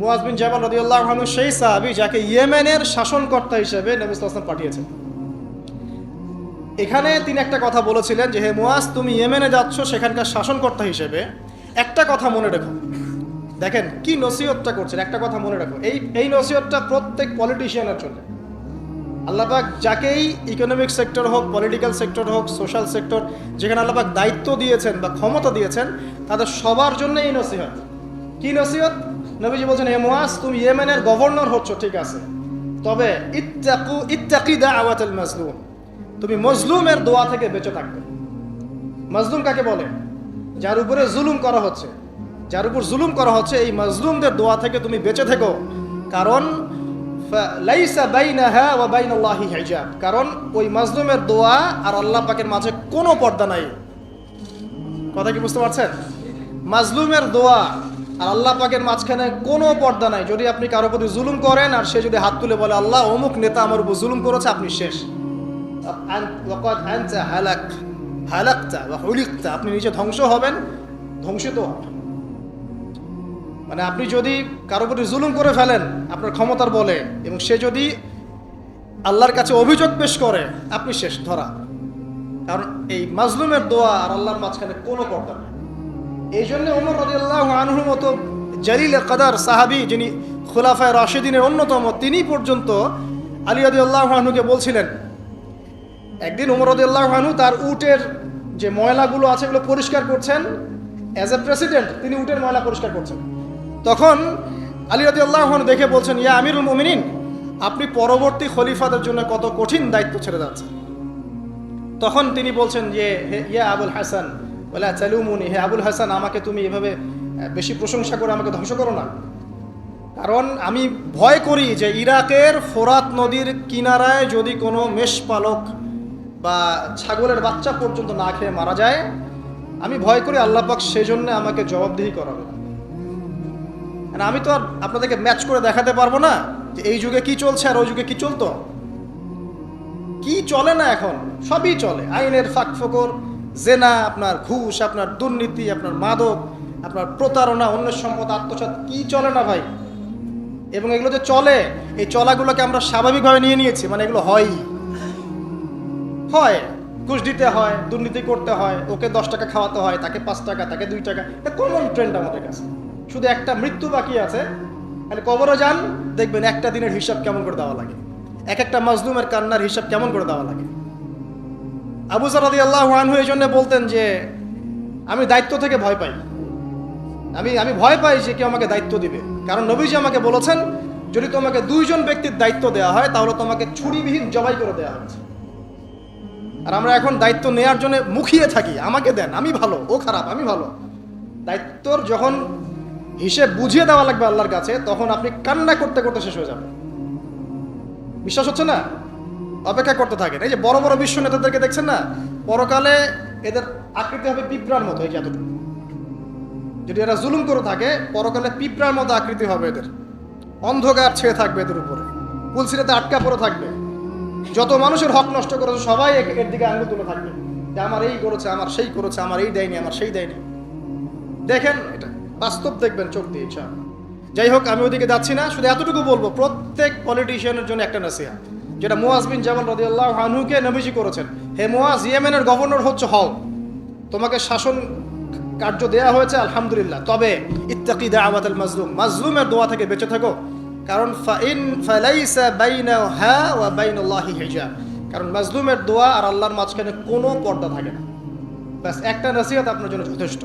মুয়াজ বিন জাবাল রদিউল্লাহ আনহু সেই সাহাবি যাকে ইয়েমেনের শাসনকর্তা হিসেবে নবী সাল্লাম পাঠিয়েছেন। এখানে তিনি একটা কথা বলেছিলেন যে, হে মুয়াজ, তুমি ইয়েমেনে যাচ্ছ সেখানকার শাসনকর্তা হিসেবে। একটা কথা মনে রেখো। দেখেন কি নসিহতটা করছেন, একটা কথা মনে রাখো। এই এই নসিহতটা প্রত্যেক পলিটিশিয়ানের জন্য। আল্লাপাক যাকেই ইকোনমিক সেক্টর হোক পলিটিক্যাল সেক্টর হোক সোশ্যাল সেক্টর যেখানে আল্লাপাক দায়িত্ব দিয়েছেন বা ক্ষমতা দিয়েছেন, তাদের সবার জন্য এই নসিহত। কি নসিহত? নবীজি বলছেন হে মুয়াজ তুমি ইয়েমেনের গভর্নর হচ্ছ, ঠিক আছে। তবে ইত্তাকু, ইত্তাকি দা আওয়াতুল মাজলুম। তুমি মজলুমের দোয়া থেকে বেঁচে থাকবে। মজলুম কাকে বলে? যার উপরে জুলুম করা হচ্ছে। যার উপর জুলুম করা হচ্ছে, এই মজলুমদের দোয়া থেকে তুমি বেঁচে থেকো। কারণ কারণ, ওই মজলুমের দোয়া আর আল্লাহ পাকের মাঝে কোনো পর্দা নাই। কথা কি বুঝতে পারছেন? মাজলুমের দোয়া আর আল্লাহ পাকের মাঝখানে কোনো পর্দা নাই। যদি আপনি কারও প্রতি জুলুম করেন আর সে যদি হাত তুলে বলে, আল্লাহ, অমুক নেতা আমার উপর জুলুম করেছে, আপনি শেষ। আপনি নিজে ধ্বংস হবেন, ধ্বংসিত হবেন। মানে আপনি যদি কারও প্রতি জুলুম করে ফেলেন, আপনার ক্ষমতার বলে, এবং সে যদি আল্লাহর কাছে অভিযোগ পেশ করে, আপনি শেষ, ধরা। কারণ এই মাজলুমের দোয়া আর আল্লাহর মাঝখানে কোনো পর্দা নেই। এই জন্য ওমর রদিয়াল্লাহ আনহুর মতো জালিল কাদার সাহাবি যিনি খোলাফায় রাশেদিনের অন্যতম, তিনি পর্যন্ত আলী রদিয়াল্লাহ আনহুকে বলছিলেন, একদিন উমর রদিয়াল্লাহ আনহু তার উটের যে ময়লাগুলো আছে এগুলো পরিষ্কার করছেন। অ্যাজ এ প্রেসিডেন্ট তিনি উটের ময়লা পরিষ্কার করছেন। তখন আলী রদিয়াল্লাহ আনহু দেখে বলছেন, ইয়া আমিরুল মুমিনিন, আপনি পরবর্তী খলিফাদের জন্য কত কঠিন দায়িত্ব ছেড়ে যাচ্ছেন? তখন তিনি বলছেন যে ইয়া আবুল হাসান বলে চালুমুনি হে আবুল হাসান, আমাকে তুমি এভাবে বেশি প্রশংসা করে আমাকে ধ্বংস করো না। কারণ আমি ভয় করি যে ইরাকের ফোরাত নদীর কিনারায় যদি কোনো মেষপালক বা ছাগলের বাচ্চা পর্যন্ত না খেয়ে মারা যায়, আমি ভয় করি আল্লাহ পাক সেজন্য আমাকে জবাবদিহি করাবে আর আমি তো আর আপনাদেরকে ম্যাচ করে দেখাতে পারব না যে এই যুগে কি চলছে আর ওই যুগে কি চলতো। কি চলে না এখন? সবই চলে। আইনের ফাঁক ফোকর জেনা, আপনার ঘুষ, আপনার দুর্নীতি, আপনার মাদক, আপনার প্রতারণা, অন্যের সম্পদ, আত্মসাৎ, কি চলে না ভাই? এবং এগুলো যে চলে, এই চলাগুলোকে আমরা স্বাভাবিকভাবে নিয়ে নিয়েছি মানে এগুলো হয়ই। হয়, ঘুষ দিতে হয়, দুর্নীতি করতে হয়, ওকে দশ টাকা খাওয়াতে হয়, তাকে পাঁচ টাকা, তাকে দুই টাকা, এটা কমন ট্রেন্ড আমাদের কাছে। শুধু একটা মৃত্যু বাকি আছে, তাহলে কবরও যান, দেখবেন একটা দিনের হিসাব কেমন করে দেওয়া লাগে। এক একটা মাজলুমের কান্নার হিসাব কেমন করে দেওয়া লাগে। আবু সারাদি আল্লাহ আনহু এই জন্য বলতেন যে, আমি দায়িত্ব থেকে ভয় পাই। আমি আমি ভয় পাই যে কেউ আমাকে দায়িত্ব দিবে। কারণ নবীজি আমাকে বলেছেন, যদি তোমাকে দুইজন ব্যক্তির দায়িত্ব দেওয়া হয়, তাহলে তোমাকে ছুরিবিহীন জবাই করে দেওয়া হচ্ছে। আর আমরা এখন দায়িত্ব নেওয়ার জন্য মুখিয়ে থাকি। আমাকে দেন, আমি ভালো, ও খারাপ, আমি ভালো। দায়িত্বর যখন হিসেব বুঝিয়ে দেওয়া লাগবে আল্লাহর কাছে, তখন আপনি কান্না করতে করতে শেষ হয়ে যাবে বিশ্বাস হচ্ছে না? অপেক্ষা করতে থাকেন। এই যে বড় বড় বিশ্ব নেতাদেরকে দেখছেন না, পরকালে এদের আকৃতি হবে পিঁপড়ার মতো, এই যে এতটুকু। যদি এরা জুলুম করে থাকে, পরকালে পিঁপড়ার মতো আকৃতি হবে এদের। অন্ধকার ছেয়ে থাকবে এদের উপরে। পুলসিরাতে আটকা পড়ে থাকবে। যত মানুষের হক নষ্ট করেছে, সবাই এর এর দিকে আঙুল তুলে থাকবে। যে আমার এই করেছে, আমার সেই করেছে, আমার এই দেয়নি, আমার সেই দেয়নি। দেখেন এটা, বাস্তব দেখবেন চোখ দিয়ে ইচ্ছা। যাই হোক, আমি ওদিকে যাচ্ছি না, শুধু এতটুকু বলব, প্রত্যেক পলিটিশিয়ানের জন্য একটা নাসিহা যেটা মুয়াজ বিন জামাল রদিয়াল্লাহ আনহুকে নবীজি করেছেন। হে মুয়াজ, ইয়েমেনের গভর্নর হচ্ছে হও তোমাকে শাসন কার্য দেয়া হয়েছে, আলহামদুলিল্লাহ। তবে ইত্তাকি দাওয়াতুল মাজলুম, মাজলুমের দোয়া থেকে বেঁচে থাকো। কারণ ফাইন ফালাইসা বাইনাহা ওয়া বাইনাল্লাহি হিজাব। কারণ মাজলুমের দোয়া আর আল্লাহর মাঝখানে কোনো পর্দা থাকে না। ব্যাস, একটা নসিহত আপনার জন্য যথেষ্ট।